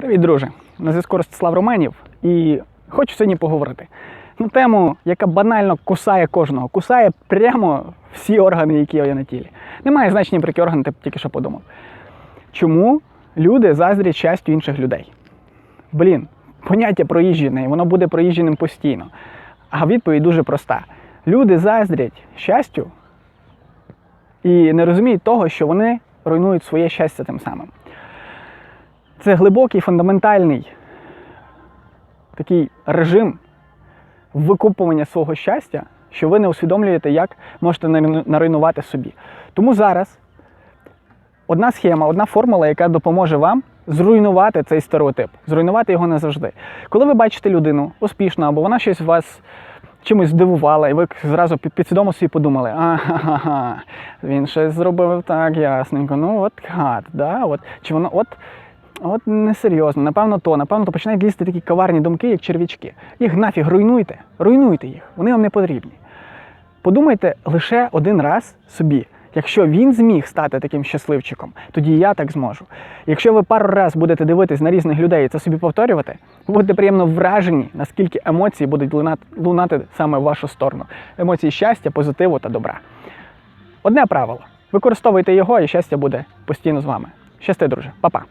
Привіт, друже! На зв'язку Ростислав Романів і хочу сьогодні поговорити на тему, яка банально кусає кожного, кусає прямо всі органи, які є на тілі. Немає значення, про які органи ти тільки що подумав. Чому люди заздрять щастю інших людей? Блін, поняття проїжджене, і воно буде проїждженим постійно. А відповідь дуже проста: люди заздрять щастю і не розуміють того, що вони руйнують своє щастя тим самим. Це глибокий, фундаментальний такий режим викупування свого щастя, що ви не усвідомлюєте, як можете наруйнувати собі. Тому зараз одна схема, одна формула, яка допоможе вам зруйнувати цей стереотип, зруйнувати його назавжди. Коли ви бачите людину успішну, або вона щось вас чимось здивувала, і ви зразу під- підсвідомо собі подумали, ага, він щось зробив так ясненько. Ну от гад, да? от, чи воно от. От несерйозно, напевно, то, напевно, то починають лізти такі коварні думки, як черв'ячки. Їх нафіг руйнуйте, руйнуйте їх, вони вам не потрібні. Подумайте лише один раз собі. Якщо він зміг стати таким щасливчиком, тоді я так зможу. Якщо ви пару раз будете дивитись на різних людей і це собі повторювати, ви будете приємно вражені, наскільки емоції будуть лунати, лунати саме в вашу сторону. Емоції щастя, позитиву та добра. Одне правило: використовуйте його, і щастя буде постійно з вами. Щасти, друже, Па-па!